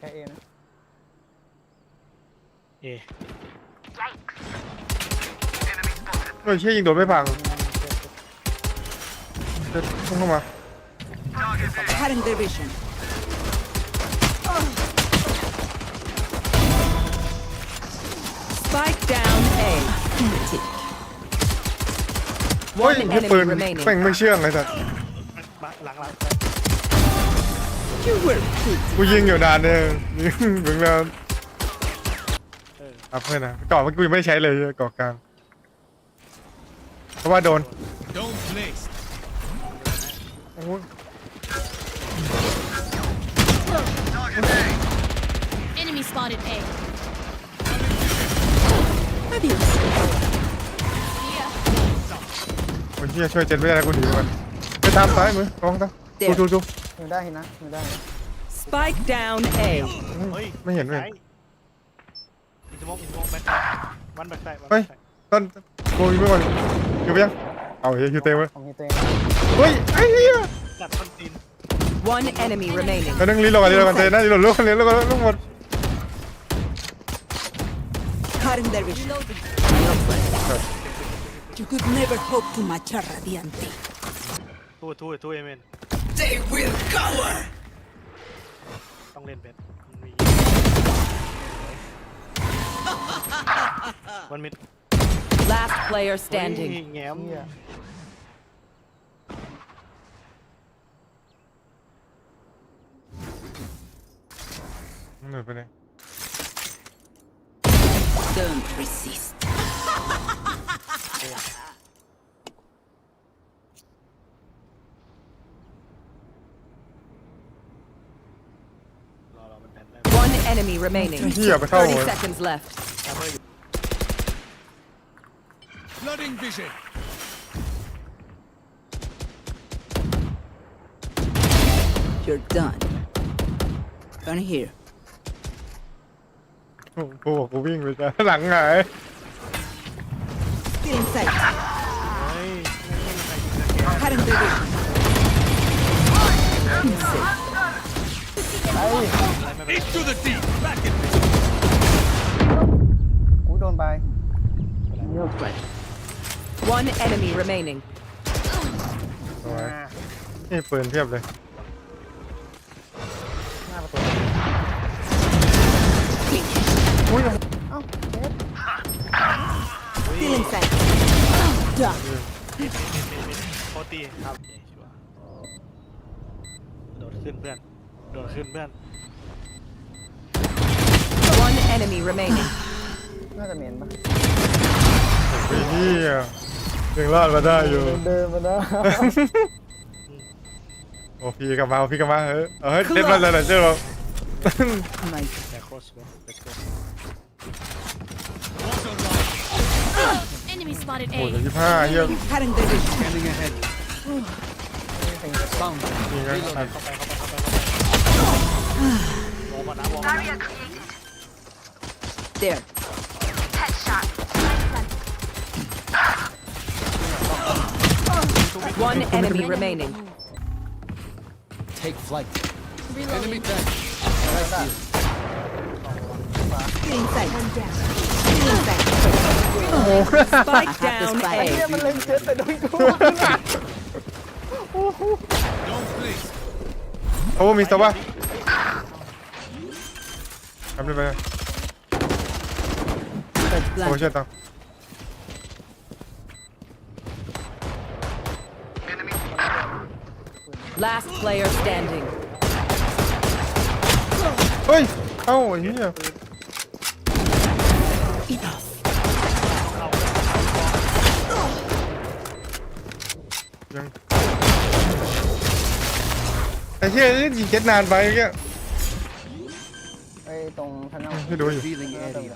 แค่เอนะเอเฮ้ยเชี่ยยิงโดนไม่พังอืมเจ็บเดี๋ยวพุ่งเข้ามา Cutting their vision. Spike down A. เฮ้ย One ยิงปืน enemy remaining. แม่งไม่เชื่องเลยสัตว์มาหลังหลัง You were good. กูยิงอยู่นานเนี่ยยิงถึงแล้วเออครับเพื่อนนะก่อนเมื่อกี้กูยังไม่ได้ใช้เลยเกาะกลาง เพราะว่าโดน Don't place. โอ้ย Enemy spotted A. Adios. คนที่จะช่วยเจนไม่ได้แล้วกูหนีมันไปตามซ้ายมือกองตามดูดูดู อยู่ได้เห็นนะอยู่ได้ Spike down A. เฮ้ย ไม่เห็นเลย ซ้ายอินสโมกอินสโมกแบ็ควันแบ็คไซด์วัน เฮ้ แบ็ ย คไซด์ ต้นโกยไปก่อนอยู่ไปยังเอาเฮียคิวเต็มเลย ของฮีตัวเอง เฮ้ยไอ้เหี้ย จัดต้นตีน One enemy remaining. แล้วนึงรีโหลดกันรีโหลดกันเจนนะรีโหลดลูกกันรีโหลดลูกหมด Cutting their vision. You could never hope to match a radiante. ทูทูทูเอเมน They will cower. ต้องเล่นเป็นมันมีวันมิด Last player standing. แง้ม เฮีย หลุดไปเลย Don't resist. enemy remaining. เหี้ยไปเข้าหัว 30 seconds left. ทำให้อยู่ Flooding vision. You're done. Gonna here. กูบอกกูวิ่งไปจ้ะหลังหาย Still inside. เฮ้ยไม่มีใครยิงสแกน Cutting their vision. Inside. อะไรไม่เป็นไร Into the deep. Back in. กูโดนไป One enemy remaining. สวยนี่ปืนเพียบเลยหน้าประตูอุ้ยเอ้าเจ็บ Still inside. Done. โคตรตีครับเอ้ยชัวร์โดดขึ้นเพื่อน โดดขึ้นเพื่อน One enemy remaining. น่าจะเหม็นปะไอ้เหี้ยยังรอดมาได้อยู่ เดินมาได้ โอ้พี่กลับมาเอาพี่กลับมาเฮ้ยเอาให้เล่นมาเลยนะเจ้าเรา My แต่ cross bro let's go Water right. Enemy spotted โอ้ย A. ยี่ห้าเหี้ย cutting their vision. Scanning ahead. Found. ยิงกันอัดเข้าไปเข้าไปเข้าไป เข้าไปวอลก่อนนะวอลก่อนนะ There. One enemy remaining. Take flight. Reloading. Enemy tank. Still inside. Still inside. Spike down เฮีย A. มันเล็งเจ็บแต่โดนกู Don't place. โอ้มีสตาร์วะทำได้ไหม Touch โอ้ blank. เชื่อตัง Last player standing. เฮ้ยเอ้าไอ้เหี้ย Enough. ยังไอ้เหี้ยยิงเจ็ดนานไปเมื่อกี้ ไอ้ตรงทันเอา ให้ดูอยู่ Revealing area.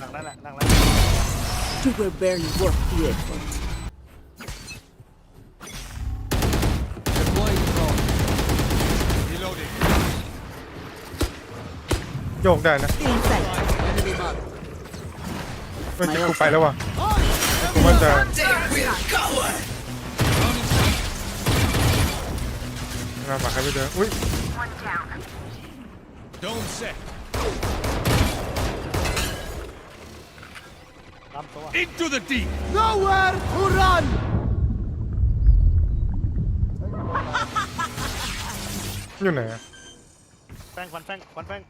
หลังนั่นแหละหลังนั้น You were barely worth the effort. Deploying drone. Reloading. โยกได้นะ Enemy mark. เมื่อกี้กูไปแล้วว่ะกูมันจะงานมาใครไม่เจออุ้ย Dome set. Into the deep. Nowhere to run. อยู่ไหนอะ แป้งควันแป้งควันแป้ง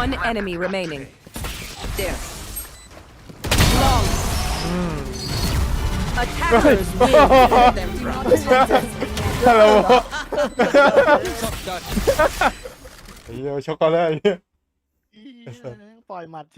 One enemy remaining. There. Long. Attackers win. Hello Top dot. ไอ้เหี้ยช็อกโกแลตไอ้เหี้ย ปล่อยหมัดเฉ